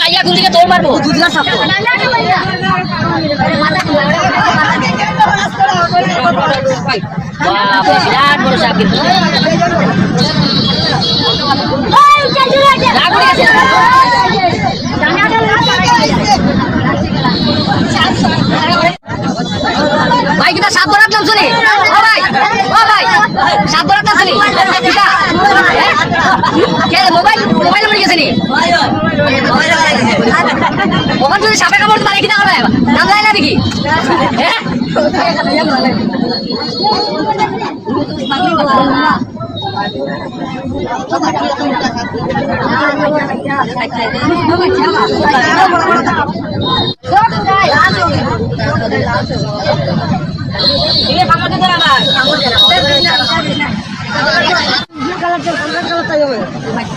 আইয়া কোন দিকে তোর মারবো সব বাপরে বিরাট বড় সাপ। ভাই কিটা সাপ ধরার শুনি ও ভাই ও ভাই সাপ ধরার নাম শুনি কিটা হ্যাঁ? কে মোবাইল মোবাইল নাম্বার গেছে নি ওখান যদি সাপে কামড় মারে কিনা হবে নাম যায় না দেখি হ্যাঁ? দিয়ে কামড় দিতে আবার কামড় দিতে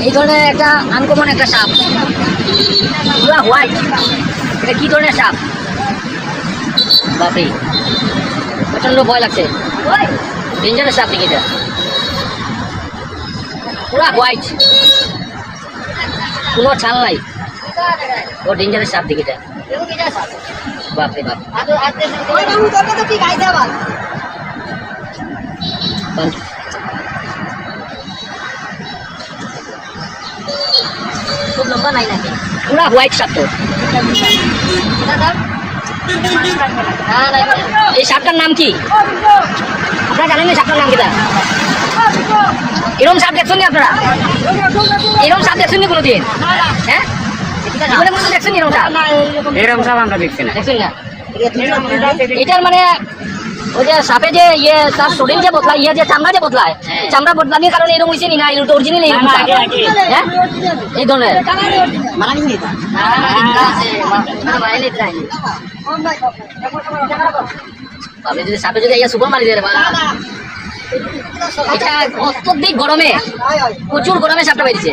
এই ধরনের একটা আনকমন একটা সাপ পুরা হোয়াইট এটা কি ধরনের সাপ বাপরে প্রচণ্ড ভয় লাগছে ডেঞ্জারের সাপ নাকি এটা পুরা হোয়াইট কোনো ছাল নাই ও ডেঞ্জারের সাপ দেখি এটা বাপরে বাপ পুরা হোয়াইট সাপ তো এই সাপটার নাম কি? আপনারা জানেন না সাপটার নাম কিটা এরকম সাপ দেখছেন নি আপনারা? এরকম সাপ দেখছেন নি কোনোদিন? হ্যাঁ? দেখছেন নি এরকম সাপ এরকম সব আমরা দেখছি না। দেখছেন না? এটার মানে ওই যে সাপে যে ইয়ে তার শরীর যে বদলায় ইয়ে যে চামড়া যে বদলায় চামড়া বদলানোর কারণে এরকম হয়েছে না এটা অরিজিনাল হ্যাঁ? এই ধরনের। যদি সাপে যদি ইয়া সুপার মারি দেয় এটা অত্যধিক গরমে প্রচুর গরমে সাপটা বেরিয়েছে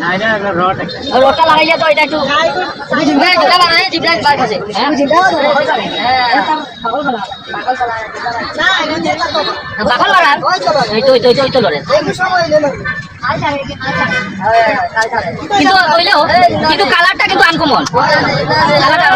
না এটা রড একটা ওই রোডটা লাগাইলে তো এটা একটু হ্যাঁ, বানায়, জিভটা বার খাচ্ছে। হ্যাঁ? হ্যাঁ। বাকল লাগান। এই তো, এই তো, এই তো, লড়ে। কিন্তু কইলেও, কিন্তু কালারটা কিন্তু আনকমন কালারটা